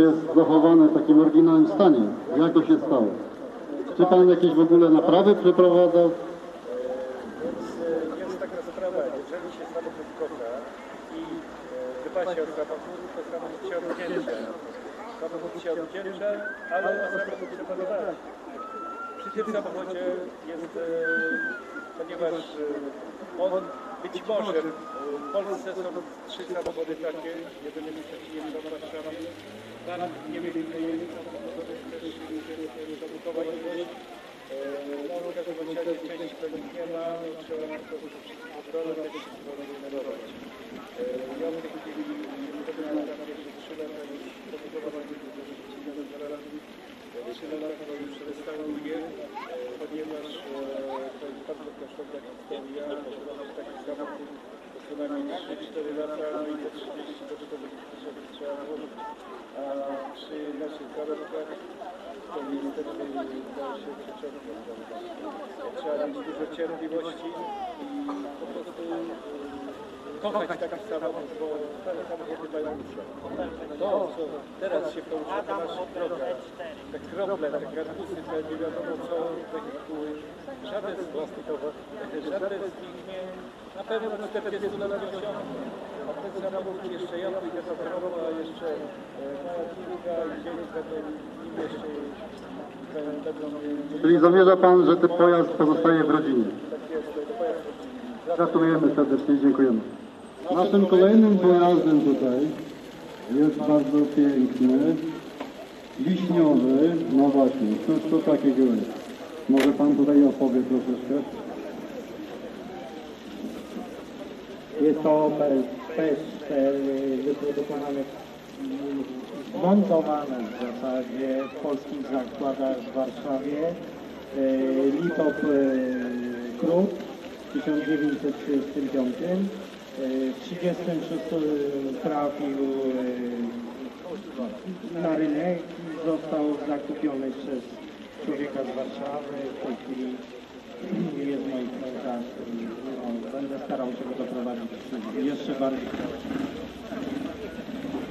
jest zachowane w takim oryginalnym stanie. Jak to się stało? Czy pan jakieś w ogóle naprawy przeprowadzał? Jest taka sprawa, jeżeli się samochód kocha i e, dba się o samochód, to samochód się odwdzięcza. Samochód się odwdzięcza, ale samochód trzeba dbać. Przy tym samochodzie jest, e, ponieważ e, on być może. E, w Polsce są trzy samochody takie, jeden jest przeciwnie do Warszawy, tam nie ile jest samochodów, też jest zabudowa ilość. No, w każdym razie części pewnych nie ma, no, trzeba to kontrolę tego wszystkiego wygenerować. Ja w tej chwili wykonałem na jakieś 3 lata już pobudowanie Trzy lata to już restauruję, ponieważ to jest bardzo kosztowna historia, trzeba mieć taki samochód co najmniej 3-4 lata i te 30 do 40 tysięcy trzeba włożyć, a przy naszych zarobkach to niestety da się przeciągnąć. Trzeba mieć dużo cierpliwości i po prostu kochać taki samochód, bo te samochody mają to, co teraz się porusza na naszych drogach, te krople, te garbusy, te nie wiadomo co, wehikuły, żaden z własnych, żaden z nich nie, na pewno 40 lat nie osiągnie. A ten samochód jeszcze ja pójdę do Krakowa, a jeszcze e, moja kilka i dzień będą nim jeszcze Czyli zamierza pan, że ten pojazd pozostaje w rodzinie. tak jest, to pojazd Gratulujemy serdecznie, dziękujemy. Naszym kolejnym pojazdem tutaj jest bardzo piękny, wiśniowy, no właśnie, cóż to takiego jest? Może pan tutaj opowie troszeczkę? Jest to Opel też e, wyprodukowany, zmontowane w zasadzie w polskich zakładach w Warszawie. E, Litop Krut w 1935. E, W 1936 trafił e, na rynek i został zakupiony przez człowieka z Warszawy. W tej chwili jest rękach i no, będę starał się go doprowadzić jeszcze bardziej.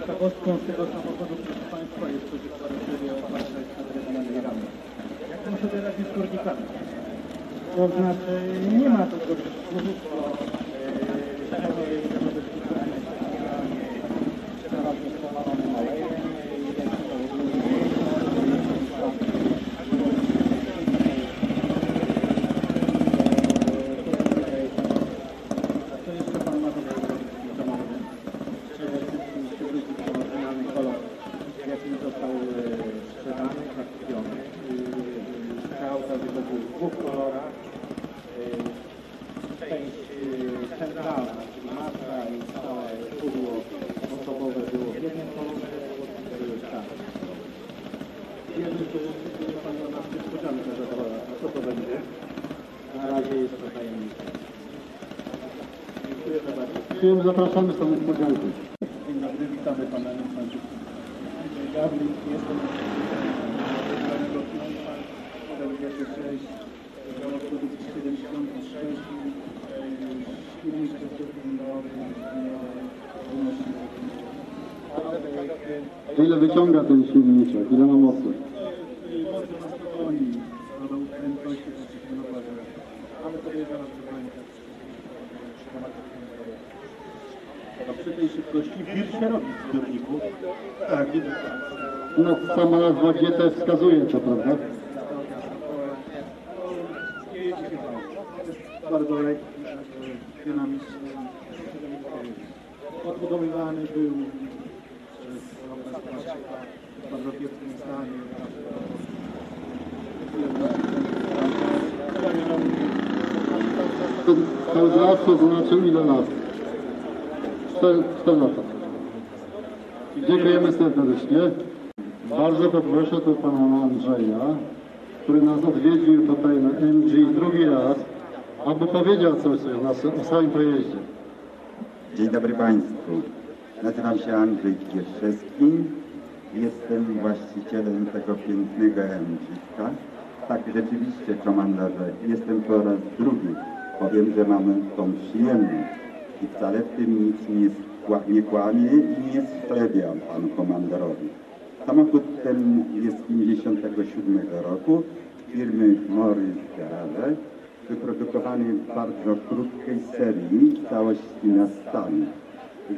Ciekawostką z tego samochodu, proszę Państwa, jest to, że charakteryzuje oparte nad regionalnymi Jak to sobie radzi z górnikami? To znaczy nie ma to dowództwo zielone jest zabezpieczone specjalnie przeważnie spalonym olejem i jest to Co jeszcze Pan ma do samochodu? przede wszystkim przywrócić ten oryginalny kolor, w jakim został e, sprzedany, zakupiony. E, Te auta wychodziły w dwóch kolorach. E, Część centralna, czyli masa i całe pudło osobowe było w jednym kolorze. Jeden z który Pan ma nas niespodziankę zadawała. A co to będzie? Na razie jest to tajemnica. Dziękuję za bardzo. Dziękujemy, zapraszamy z tą. Dzień dobry, witamy Pana Niemczańczyk. Gawlik, jestem danego klienta, model GT6, działa produkcji 76 i silnik bezdokumentowy, Ile wyciąga ten silniczek? Ile ma mocy? Mocy na 100 koni, składał prędkość 30 km ale to jest zaraz wybranie Przy tej szybkości wir się robi w zbiorniku. Tak, widzę. No sama nazwa GT wskazuje to, prawda? bardzo lekki, dynamiczny. Odbudowywany był przez Robert Płaszczyka w bardzo kiepskim stanie. To, to zawsze znaczy ile lat? 4, 4 lata. Dziękujemy serdecznie. Bardzo poproszę tu pana Andrzeja, który nas odwiedził tutaj na MG drugi raz, aby powiedział coś o, o swoim pojeździe. Dzień dobry Państwu. Nazywam się Andrzej Kierzewski. Jestem właścicielem tego pięknego MG-ka. Tak, rzeczywiście, komandorze, jestem po raz drugi. Powiem, że mamy tą przyjemność. I wcale w tym nic nie, skła- nie kłamię i nie sklebiam panu komandorowi. Samochód ten jest z 57 roku firmy Morris Garage, wyprodukowany w bardzo krótkiej serii całości na Stany.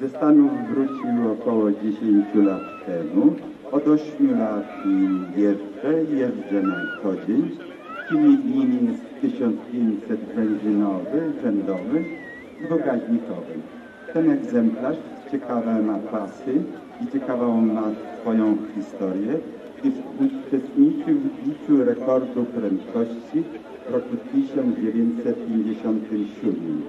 Ze Stanów wrócił około 10 lat temu. Od 8 lat jeżdżę, jeżdżę na co dzień. W chwili nim jest 1500 benzynowy, rzędowy z bagażnikowym. Ten egzemplarz ciekawe ma pasy i ciekawą ma swoją historię, gdyż uczestniczył w biciu rekordu prędkości roku 1957.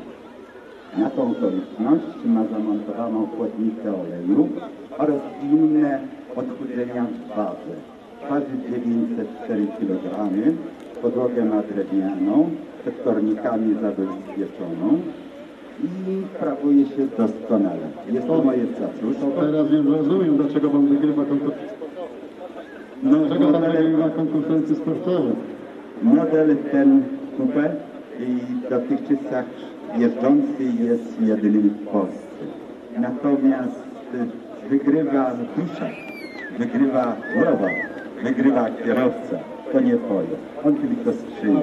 Na tą okoliczność ma zamontowaną chłodnicę oleju oraz inne odchudzenia w wadze. Waży 904 kg, podłogę ma drewnianą, przed kornikami zabezpieczoną i sprawuje się doskonale. Jest to moje cacuszko. teraz już rozumiem, dlaczego pan wygrywa konkurs... No, Dlaczego pan wygrywa konkursy sportowe? Model ten kupę i dotychczas jeżdżący jest jedynym w Polsce. Natomiast y, wygrywa dusza, wygrywa głowa, wygrywa kierowca. To nie pojazd. On tylko skrzyni.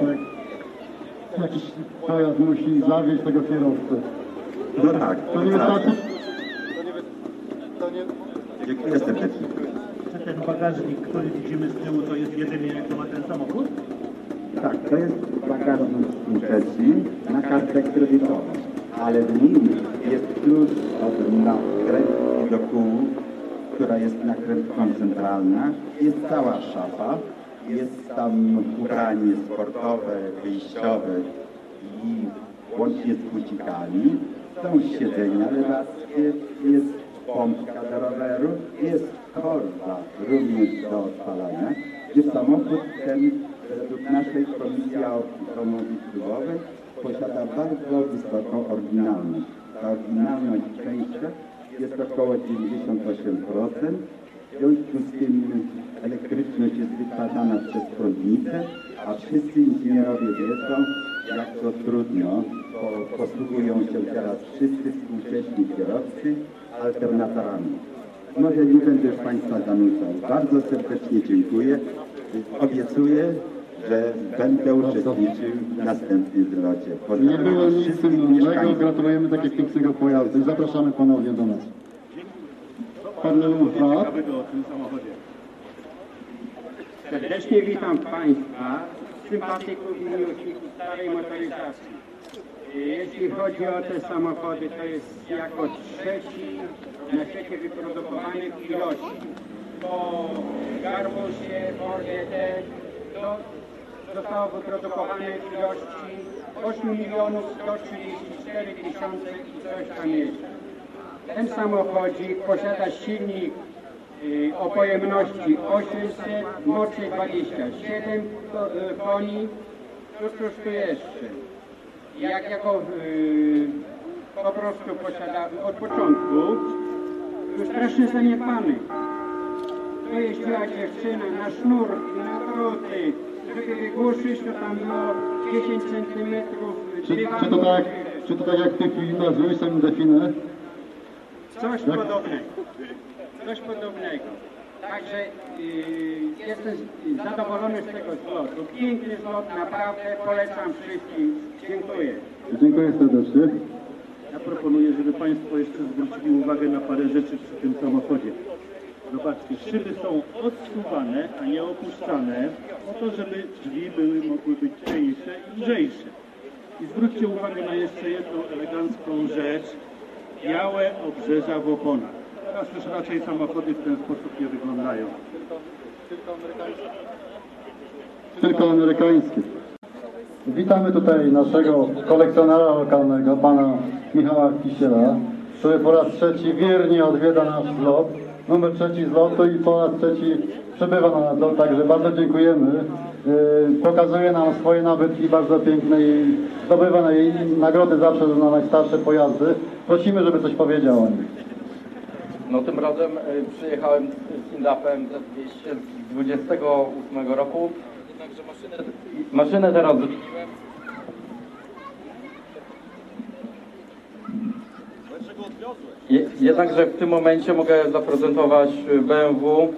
Jakiś pojazd musi zawieźć tego kierowcę. No tak, To nie tak. wystarczy? Dziękuję serdecznie. Czy ten bagażnik, który widzimy z tyłu, to jest jedyny, jaki ma ten samochód? Tak, to jest bagażnik trzeci na kartę kredytową, ale w nim jest klucz od nakrętki do kół, która jest nakrętką centralna. Jest cała szafa, jest tam ubranie sportowe, wyjściowe i łącznie z bucikami. Są siedzenia lewackie, jest pompka do roweru, jest korba również do odpalania, gdzie samochód ten według naszej Komisji Automobilowej posiada bardzo wysoką oryginalność. Ta oryginalność szczęścia jest około 98%. W związku z tym elektryczność jest wytwarzana przez prądnicę, a wszyscy inżynierowie wiedzą, jak to trudno. Posługują się teraz wszyscy współcześni kierowcy alternatorami. Może nie będę już Państwa zanudzał. Bardzo serdecznie dziękuję. Obiecuję, że będę uczestniczył w następnym zlocie. Nie było nic innego. Gratulujemy takiego pięknego pojazdu i zapraszamy ponownie do nas. Pan samochodzie. Serdecznie witam Państwa, sympatyków i miłośników starej motoryzacji. Jeśli chodzi o te samochody, to jest jako trzeci na świecie wyprodukowany w ilości. Po Garbusie, Fordzie to zostało wyprodukowane w ilości 8 milionów 134 tysiące i coś tam jeszcze. Ten samochodzik posiada silnik y, o pojemności 800, mocy 27 ko- y, koni. Cóż, cóż tu jeszcze? Jak jako y, po prostu posiada od początku był strasznie zaniedbany. Tu jeździła dziewczyna na sznurki, na druty. Wygłuszyć, to tam było 10 centymetrów Czy, czy, to tak, czy to tak jak w filmach z Luisem Define? Coś podobnego. Coś podobnego. Także yy, jestem zadowolony z tego zlotu. Piękny zlot, naprawdę polecam wszystkim. Dziękuję. Dziękuję serdecznie. Ja proponuję, żeby Państwo jeszcze zwrócili uwagę na parę rzeczy przy tym samochodzie. Zobaczcie, szyby są odsuwane, a nie opuszczane, po to, żeby drzwi były, mogły być cieńsze i lżejsze. I zwróćcie uwagę na jeszcze jedną elegancką rzecz. Białe obrzeża w oponach. Teraz już raczej samochody w ten sposób nie wyglądają. Tylko amerykańskie. Witamy tutaj naszego kolekcjonera lokalnego, pana Michała Kisiela, który po raz trzeci wiernie odwiedza nasz zlot. Numer trzeci zlotu i po raz trzeci przybywa na nasz zlot, także bardzo dziękujemy. Yy, Pokazuje nam swoje nabytki bardzo piękne i zdobywa na jej nagrody zawsze na najstarsze pojazdy. Prosimy, żeby coś powiedział o nich. No tym razem y, przyjechałem z Indapem Z200 z 28 roku. Jednakże maszynę, maszynę teraz zmieniłem. Jednakże w tym momencie mogę zaprezentować y, BMW